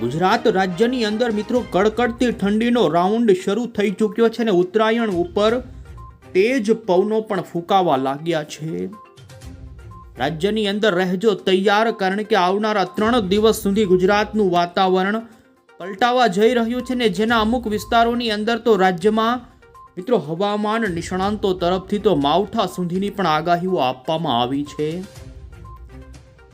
ગુજરાત રાજ્યની અંદર મિત્રો કડકડતી ઠંડીનો રાઉન્ડ શરૂ થઈ ચૂક્યો છે અને ઉત્તરાયણ ઉપર તેજ પવનો પણ ફૂંકાવા લાગ્યા છે. રાજ્યની અંદર રહેજો તૈયાર કારણ કે આવનારા ત્રણ દિવસ સુધી ગુજરાતનું વાતાવરણ પલટાવા જઈ રહ્યું છે ને જેના અમુક વિસ્તારોની અંદર તો રાજ્યમાં મિત્રો હવામાન નિષ્ણાંતો તરફથી તો માવઠા સુધીની પણ આગાહીઓ આપવામાં આવી છે.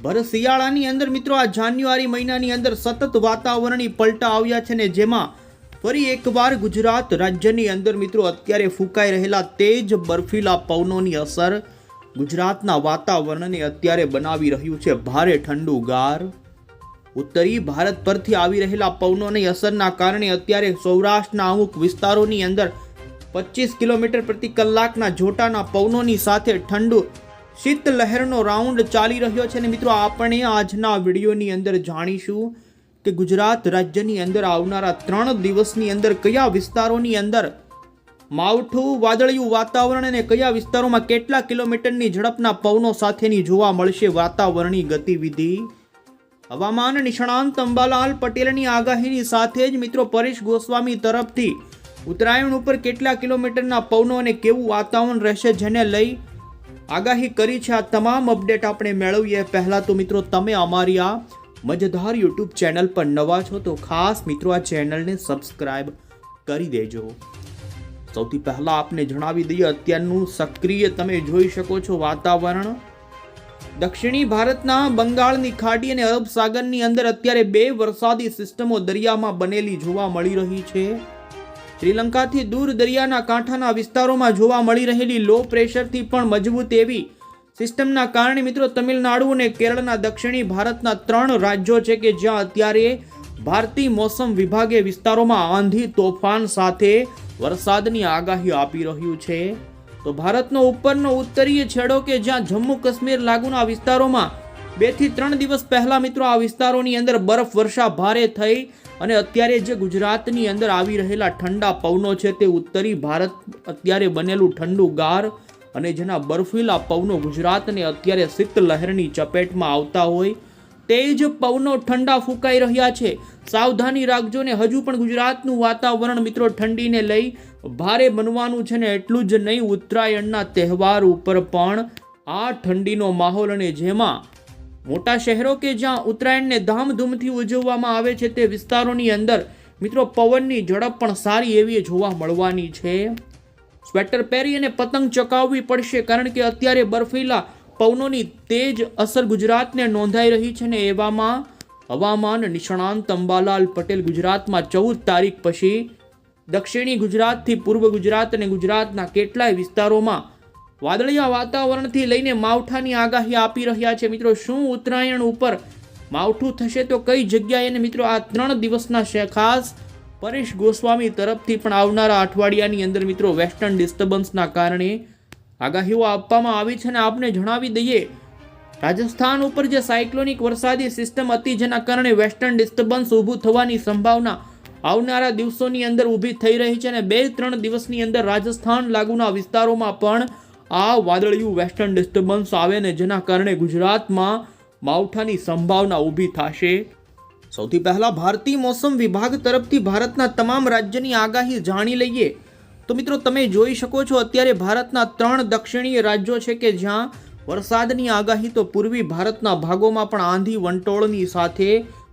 ભર શિયાળાની અંદર મિત્રો આ જાન્યુઆરી મહિનાની અંદર સતત વાતાવરણની પલટા આવ્યા છે ને જેમાં ફરી એકવાર ગુજરાત રાજ્યની અંદર મિત્રો અત્યારે ફૂંકાઈ રહેલા તેજ બર્ફીલા પવનોની અસર ગુજરાતના વાતાવરણને અત્યારે બનાવી રહ્યું છે. ભારે ઠંડુ ગાર. ઉત્તરી ભારત પરથી આવી રહેલા પવનોની અસરના કારણે અત્યારે સૌરાષ્ટ્રના અમુક વિસ્તારોની અંદર પચીસ કિલોમીટર પ્રતિ કલાકના જોટાના પવનોની સાથે ઠંડુ શીત લહેરનો રાઉન્ડ ચાલી રહ્યો છે ને મિત્રો આપણે આજના વિડીયોની અંદર જાણીશું કે ગુજરાત રાજ્યની અંદર આવનારા ત્રણ દિવસની અંદર કયા વિસ્તારોની અંદર માવઠું, વાદળિયું વાતાવરણ અને કયા વિસ્તારોમાં કેટલા કિલોમીટરની ઝડપના પવનો સાથેની જોવા મળશે વાતાવરણની ગતિવિધિ. હવામાન નિષ્ણાંત અંબાલાલ પટેલની આગાહીની સાથે જ મિત્રો પરેશ ગોસ્વામી તરફથી ઉત્તરાયણ ઉપર કેટલા કિલોમીટરના પવનો અને કેવું વાતાવરણ રહેશે જેને લઈ આગાહી કરી છે આ તમામ અપડેટ આપણે મેળવીએ. પહેલાં તો મિત્રો તમે અમારી આ મજેદાર યુટ્યુબ ચેનલ પર નવા છો તો ખાસ મિત્રો આ ચેનલને સબસ્ક્રાઇબ કરી દેજો. સૌથી પહેલાં આપને જણાવી દઈએ, અત્યારનું સક્રિય તમે જોઈ શકો છો વાતાવરણ. દક્ષિણી ભારતના બંગાળની ખાડી અને અરબ સાગરની અંદર અત્યારે બે વરસાદી સિસ્ટમો દરિયામાં બનેલી જોવા મળી રહી છે. શ્રીલંકાથી દૂર દરિયાના કાંઠાના વિસ્તારોમાં જોવા મળી રહેલી લો પ્રેશરથી પણ મજબૂત એવી સિસ્ટમના કારણે મિત્રો તમિલનાડુ અને કેરળના દક્ષિણી ભારતના ત્રણ રાજ્યો છે કે જ્યાં અત્યારે ભારતીય મોસમ વિભાગે વિસ્તારોમાં આંધી તોફાન સાથે વરસાદની આગાહી આપી રહ્યું છે. તો ભારતનો ઉપરનો ઉત્તરીય છેડો કે જ્યાં જમ્મુ કાશ્મીર લાગુના વિસ્તારોમાં બેથી ત્રણ દિવસ પહેલા મિત્રો આ વિસ્તારોની અંદર બરફ વર્ષા ભારે થઈ અને અત્યારે જે ગુજરાતની અંદર આવી રહેલા ઠંડા પવનો છે તે ઉત્તરી ભારત અત્યારે બનેલું ઠંડુ ગાર અને જેના બર્ફીલા પવનો ગુજરાતને અત્યારે શીત લહેરની ચપેટમાં આવતા હોય, તે જ પવનો ઠંડા ફૂંકાઈ રહ્યા છે. સાવધાની રાખજો ને હજુ પણ ગુજરાતનું વાતાવરણ મિત્રો ઠંડીને લઈ ભારે બનવાનું છે ને એટલું જ નહીં, ઉત્તરાયણના તહેવાર ઉપર પણ આ ઠંડીનો માહોલ અને જેમાં મોટા શહેરો કે જ્યાં ઉત્તરાયણને ધામધૂમથી ઉજવવામાં આવે છે તે વિસ્તારોની અંદર મિત્રો પવનની ઝડપ પણ સારી એવી જોવા મળવાની છે. સ્વેટર પહેરી અને પતંગ ચકાવવી પડશે કારણ કે અત્યારે બર્ફીલા પવનોની તેજ અસર ગુજરાતને નોંધાઈ રહી છે ને એવામાં હવામાન નિષ્ણાંત અંબાલાલ પટેલ ગુજરાતમાં ચૌદ તારીખ પછી દક્ષિણી ગુજરાતથી પૂર્વ ગુજરાત અને ગુજરાતના કેટલાય વિસ્તારોમાં વાદળિયા વાતાવરણથી લઈને માવઠાની આગાહી આપી રહ્યા છે. મિત્રો, શું ઉત્તરાયણ ઉપર માવઠું થશે તો કઈ જગ્યાએ? અને મિત્રો, આ ત્રણ દિવસના ખાસ. પરેશ ગોસ્વામી તરફથી પણ આવનારા અઠવાડિયાની અંદર મિત્રો, વેસ્ટર્ન ડિસ્ટર્બન્સના કારણે આગાહીઓ આપવામાં આવી છે. અને આપને જણાવી દઈએ, રાજસ્થાન ઉપર જે સાયક્લોનિક વરસાદી સિસ્ટમ હતી, જેના કારણે વેસ્ટર્ન ડિસ્ટર્બન્સ ઊભું થવાની સંભાવના આવનારા દિવસોની અંદર ઊભી થઈ રહી છે. અને બે ત્રણ દિવસની અંદર રાજસ્થાન લાગુના વિસ્તારોમાં પણ આ વાદળિયું વેસ્ટર્ન ડિસ્ટર્બન્સ આવે ને જેના કારણે ગુજરાતમાં માવઠાની સંભાવના ઊભી થશે. સૌથી પહેલા ભારતીય મોસમ વિભાગ તરફથી ભારતના તમામ રાજ્યની આગાહી જાણી લઈએ. તો મિત્રો, તમે જોઈ શકો છો અત્યારે ભારતના ત્રણ દક્ષિણીય રાજ્યો છે કે જ્યાં વરસાદની આગાહી તો પૂર્વી ભારતના ભાગોમાં પણ આંધી વંટોળની સાથે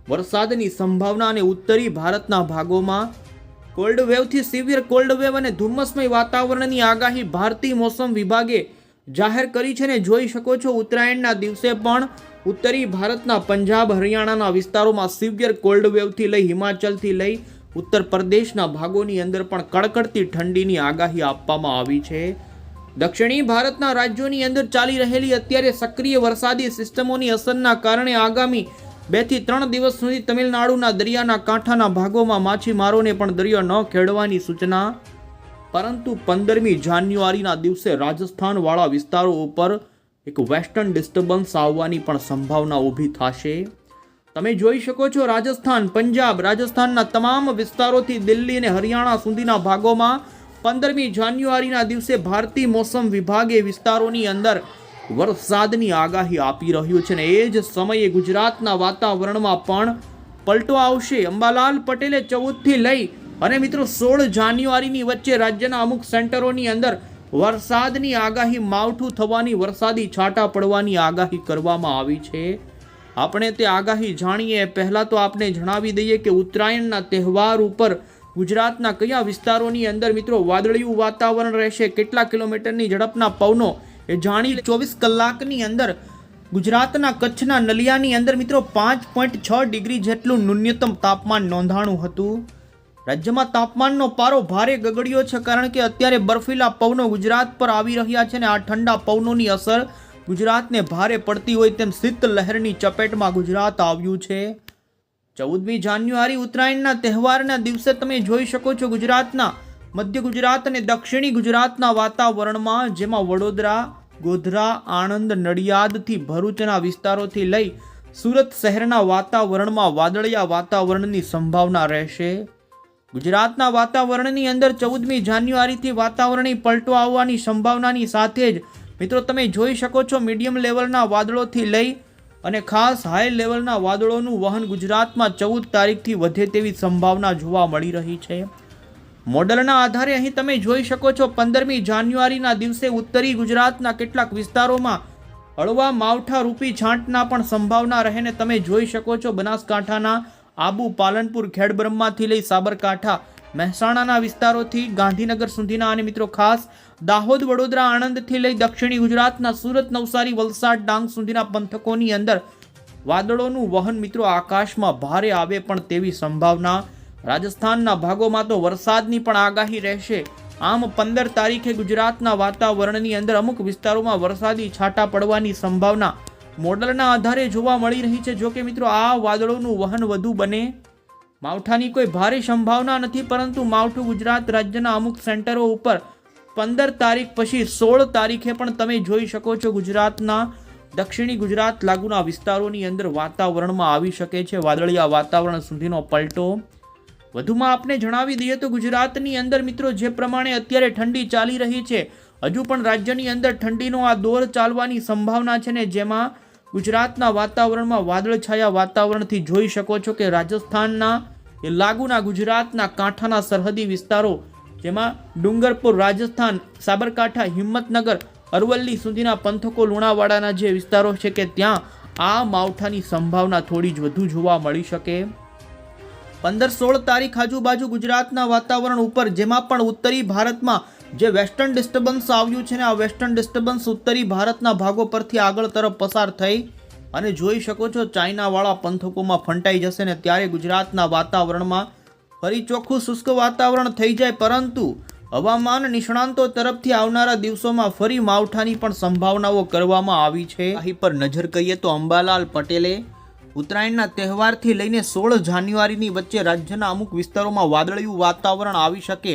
વરસાદની સંભાવના અને ઉત્તરી ભારતના ભાગોમાં કોલ્ડ વેવથી સિવિયર કોલ્ડ વેવ અને ધુમ્મસમય વાતાવરણની આગાહી ભારતીય મોસમ વિભાગે જાહેર કરી છે ને જોઈ શકો છો ઉત્તરાયણના દિવસે પણ ઉત્તરી ભારતના પંજાબ, હરિયાણાના વિસ્તારોમાં સિવિયર કોલ્ડ વેવથી લઈ હિમાચલથી લઈ ઉત્તર પ્રદેશના ભાગોની અંદર પણ કડકડતી ઠંડીની આગાહી આપવામાં આવી છે. દક્ષિણી ભારતના રાજ્યોની અંદર ચાલી રહેલી અત્યારે સક્રિય વરસાદી સિસ્ટમોની અસરના કારણે આગામી બેથી ત્રણ દિવસ સુધી તમિલનાડુના દરિયાના કાંઠાના ભાગોમાં માછીમારોને પણ દરિયો ન ખેડવાની સૂચના. પરંતુ પંદરમી જાન્યુઆરીના દિવસે રાજસ્થાનવાળા વિસ્તારો ઉપર એક વેસ્ટર્ન ડિસ્ટર્બન્સ આવવાની પણ સંભાવના ઊભી થશે. તમે જોઈ શકો છો રાજસ્થાન, પંજાબ, રાજસ્થાનના તમામ વિસ્તારોથી દિલ્હી અને હરિયાણા સુધીના ભાગોમાં પંદરમી જાન્યુઆરીના દિવસે ભારતીય મોસમ વિભાગે વિસ્તારોની અંદર વરસાદની આગાહી આપી રહ્યું છે ને એ જ સમયે ગુજરાતના વાતાવરણમાં પણ પલટો આવશે. અંબાલાલ પટેલે ચૌદથી લઈ અને મિત્રો સોળ જાન્યુઆરીની વચ્ચે રાજ્યના અમુક સેન્ટરોની અંદર વરસાદની આગાહી, માવઠું થવાની વરસાદી છાંટા પડવાની આગાહી કરવામાં આવી છે. આપણે તે આગાહી જાણીએ. પહેલાં તો આપને જણાવી દઈએ કે ઉત્તરાયણના તહેવાર ઉપર ગુજરાતના કયા વિસ્તારોની અંદર મિત્રો વાદળિયું વાતાવરણ રહેશે? કેટલા કિલોમીટરની ઝડપના પવનો એ જાણી ચોવીસ કલાકની અંદર ગુજરાતના કચ્છના નલિયાની અંદર મિત્રો પાંચ પોઈન્ટ છ ડિગ્રી જેટલું ન્યૂનતમ તાપમાન નોંધાણું હતું. રાજ્યમાં તાપમાનનો પારો ભારે ગગડ્યો છે કારણ કે અત્યારે બર્ફીલા પવનો ગુજરાત પર આવી રહ્યા છે ને આ ઠંડા પવનોની અસર ગુજરાતને ભારે પડતી હોય તેમ શીત લહેરની ચપેટમાં ગુજરાત આવ્યું છે. ચૌદમી જાન્યુઆરી ઉત્તરાયણના તહેવારના દિવસે તમે જોઈ શકો છો ગુજરાતના મધ્ય ગુજરાત અને દક્ષિણી ગુજરાતના વાતાવરણમાં, જેમાં વડોદરા ગોધરા, આણંદ, નડિયાદથી ભરૂચના વિસ્તારોથી લઈ સુરત શહેરના વાતાવરણમાં વાદળિયા વાતાવરણની સંભાવના રહેશે. ગુજરાતના વાતાવરણની અંદર ચૌદમી જાન્યુઆરીથી વાતાવરણી પલટો આવવાની સંભાવનાની સાથે જ મિત્રો તમે જોઈ શકો છો મીડિયમ લેવલના વાદળોથી લઈ અને ખાસ હાઈ લેવલના વાદળોનું વહન ગુજરાતમાં ચૌદ તારીખથી વધે તેવી સંભાવના જોવા મળી રહી છે. મોડલના આધારે અહીં તમે જોઈ શકો છો પંદરમી જાન્યુઆરીના દિવસે ઉત્તરી ગુજરાતના કેટલાક વિસ્તારોમાં હળવા માવઠા રૂપી છાંટના પણ સંભાવના રહેને તમે જોઈ શકો છો બનાસકાંઠાના આબુ, પાલનપુર, ખેડબ્રહ્માથી લઈ સાબરકાંઠા, મહેસાણાના વિસ્તારોથી, ગાંધીનગર સુધીના અને મિત્રો ખાસ દાહોદ, વડોદરા, આણંદથી લઈ દક્ષિણી ગુજરાતના સુરત, નવસારી, વલસાડ, ડાંગ સુધીના પંથકોની અંદર વાદળોનું વહન મિત્રો આકાશમાં ભારે આવે પણ તેવી સંભાવના રાજસ્થાનના ભાગોમાં તો વરસાદની પણ આગાહી રહેશે. આમ પંદર તારીખે ગુજરાતના વાતાવરણની અંદર અમુક વિસ્તારોમાં વરસાદી છાંટા પડવાની સંભાવના મોડલના આધારે જોવા મળી રહી છે. જોકે મિત્રો, આ વાદળોનું વહન વધુ બને. માવઠાની કોઈ ભારે સંભાવના નથી, પરંતુ માવઠું ગુજરાત રાજ્યના અમુક સેન્ટરો ઉપર પંદર તારીખ પછી સોળ તારીખે પણ તમે જોઈ શકો છો ગુજરાતના, દક્ષિણી ગુજરાત લાગુના વિસ્તારોની અંદર વાતાવરણમાં આવી શકે છે. વાદળિયા વાતાવરણ સુધીનો પલટો વધુમાં આપને જણાવી દઈએ તો ગુજરાતની અંદર મિત્રો જે પ્રમાણે અત્યારે ઠંડી ચાલી રહી છે, હજુ પણ રાજ્યની અંદર ઠંડીનો આ દોર ચાલવાની સંભાવના છે ને જેમાં ગુજરાતના વાતાવરણમાં વાદળછાયા વાતાવરણથી જોઈ શકો છો કે રાજસ્થાનના એ લાગુના ગુજરાતના કાંઠાના સરહદી વિસ્તારો, જેમાં ડુંગરપુર, રાજસ્થાન, સાબરકાંઠા, હિંમતનગર, અરવલ્લી સુધીના પંથકો, લુણાવાડાના જે વિસ્તારો છે કે ત્યાં આ માવઠાની સંભાવના થોડી જ વધુ જોવા મળી શકે. પંદર સોળ તારીખ આજુબાજુ ગુજરાતના વાતાવરણ ઉપર, જેમાં પણ ઉત્તરી ભારતમાં જે વેસ્ટર્ન ડિસ્ટર્બન્સ આવ્યું છે ને, આ વેસ્ટર્ન ડિસ્ટર્બન્સ ઉત્તરી ભારતના ભાગો પરથી આગળ તરફ પસાર થઈ અને જોઈ શકો છો ચાઇનાવાળા પંથકોમાં ફંટાઈ જશે ને, ત્યારે ગુજરાતના વાતાવરણમાં ફરી ચોખ્ખું શુષ્ક વાતાવરણ થઈ જાય. પરંતુ હવામાન નિષ્ણાંતો તરફથી આવનારા દિવસોમાં ફરી માવઠાની પણ સંભાવનાઓ કરવામાં આવી છે. અહીં પર નજર કરીએ તો અંબાલાલ પટેલે ઉત્તરાયણના તહેવારથી લઈને સોળ જાન્યુઆરીની વચ્ચે રાજ્યના અમુક વિસ્તારોમાં વાદળિયું વાતાવરણ આવી શકે.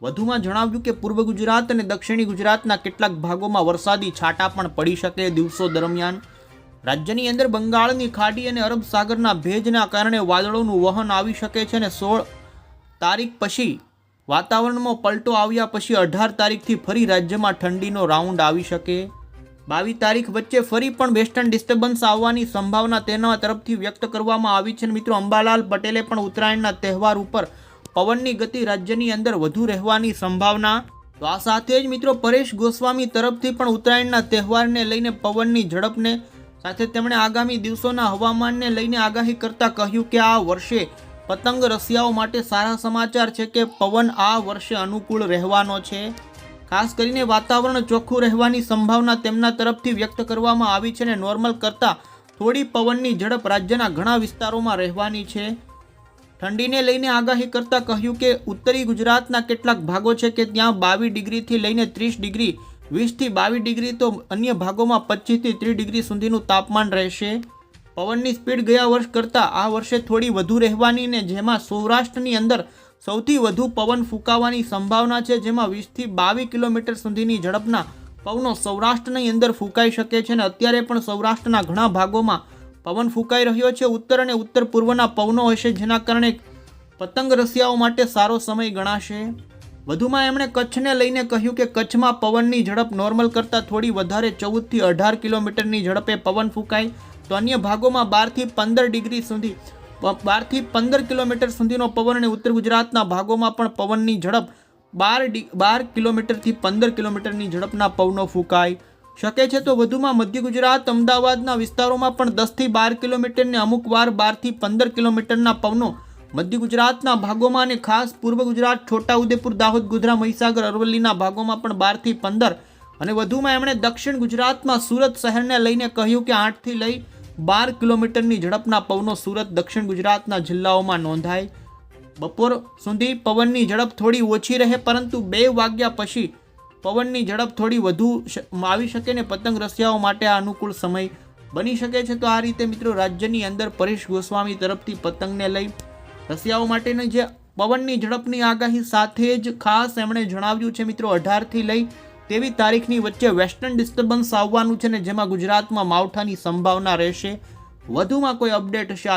વધુમાં જણાવ્યું કે પૂર્વ ગુજરાત અને દક્ષિણી ગુજરાતના કેટલાક ભાગોમાં વરસાદી છાંટા પણ પડી શકે દિવસો દરમિયાન. રાજ્યની અંદર બંગાળની ખાડી અને અરબ સાગરના ભેજના કારણે વાદળોનું વહન આવી શકે છે અને સોળ તારીખ પછી વાતાવરણમાં પલટો આવ્યા પછી અઢાર તારીખથી ફરી રાજ્યમાં ઠંડીનો રાઉન્ડ આવી શકે. બાવીસ તારીખ વચ્ચે ફરી પણ વેસ્ટર્ન ડિસ્ટર્બન્સ આવવાની સંભાવના તેના તરફથી વ્યક્ત કરવામાં આવી છે. મિત્રો, અંબાલાલ પટેલે પણ ઉત્તરાયણના તહેવાર ઉપર પવનની ગતિ રાજ્યની અંદર વધુ રહેવાની સંભાવના. તો આ સાથે જ મિત્રો, પરેશ ગોસ્વામી તરફથી પણ ઉત્તરાયણના તહેવારને લઈને પવનની ઝડપને સાથે તેમણે આગામી દિવસોના હવામાનને લઈને આગાહી કરતા કહ્યું કે આ વર્ષે પતંગ રસિયાઓ માટે સારા સમાચાર છે કે પવન આ વર્ષે અનુકૂળ રહેવાનો છે. ખાસ કરીને વાતાવરણ ચોખ્ખું રહેવાની સંભાવના તેમના તરફથી વ્યક્ત કરવામાં આવી છે અને નોર્મલ કરતાં થોડી પવનની ઝડપ રાજ્યના ઘણા વિસ્તારોમાં રહેવાની છે. ઠંડીને લઈને આગાહી કરતા કહ્યું કે ઉત્તરી ગુજરાતના કેટલાક ભાગો છે કે ત્યાં બાવીસ ડિગ્રીથી લઈને ત્રીસ ડિગ્રી, વીસથી બાવીસ ડિગ્રી તો અન્ય ભાગોમાં પચીસથી ત્રીસ ડિગ્રી સુધીનું તાપમાન રહેશે. પવનની સ્પીડ ગયા વર્ષ કરતાં આ વર્ષે થોડી વધુ રહેવાની ને જેમાં સૌરાષ્ટ્રની અંદર સૌથી વધુ પવન ફૂંકાવાની સંભાવના છે, જેમાં વીસથી બાવીસ કિલોમીટર સુધીની ઝડપના પવનો સૌરાષ્ટ્રની અંદર ફૂંકાઈ શકે છે અને અત્યારે પણ સૌરાષ્ટ્રના ઘણા ભાગોમાં પવન ફૂંકાઈ રહ્યો છે. ઉત્તર અને ઉત્તર પૂર્વના પવનો હશે, જેના કારણે પતંગ રસિયાઓ માટે સારો સમય ગણાશે. વધુમાં એમણે કચ્છને લઈને કહ્યું કે કચ્છમાં પવનની ઝડપ નોર્મલ કરતાં થોડી વધારે ચૌદથી અઢાર કિલોમીટરની ઝડપે પવન ફૂંકાય. તો અન્ય ભાગોમાં બારથી પંદર ડિગ્રી સુધી બારથી પંદર કિલોમીટર સુધીનો પવન અને ઉત્તર ગુજરાતના ભાગોમાં પણ પવનની ઝડપ બાર ડી બાર કિલોમીટરથી પંદર કિલોમીટરની ઝડપના પવનો ફૂંકાય શકે છે તો વધુમાં મધ્ય ગુજરાત, અમદાવાદના વિસ્તારોમાં પણ દસથી બાર કિલોમીટરને અમુક વાર બારથી પંદર કિલોમીટરના પવનો મધ્ય ગુજરાતના ભાગોમાં અને ખાસ પૂર્વ ગુજરાત, છોટાઉદેપુર, દાહોદ, ગોધરા, મહીસાગર, અરવલ્લીના ભાગોમાં પણ બારથી પંદર અને વધુમાં એમણે દક્ષિણ ગુજરાતમાં સુરત શહેરને લઈને કહ્યું કે આઠથી લઈ બાર કિલોમીટરની ઝડપના પવનો સુરત, દક્ષિણ ગુજરાતના જિલ્લાઓમાં નોંધાય. બપોર સુધી પવનની ઝડપ થોડી ઓછી રહે, પરંતુ બે વાગ્યા પછી પવનની ઝડપ થોડી વધુ આવી શકે ને પતંગ રસિયાઓ માટે આ અનુકૂળ સમય બની શકે છે. તો આ રીતે મિત્રો રાજ્યની અંદર પરેશ ગોસ્વામી તરફથી પતંગને લઈ રસિયાઓ માટેની જે પવનની ઝડપની આગાહી સાથે જ ખાસ એમણે જણાવ્યું છે. મિત્રો અઢારથી લઈ તેવી તારીખની વચ્ચે વેસ્ટર્ન ડિસ્ટર્બન્સ આવવાનું છે ને જેમાં ગુજરાતમાં માવઠાની સંભાવના રહેશે. વધુમાં કોઈ અપડેટ હશે આ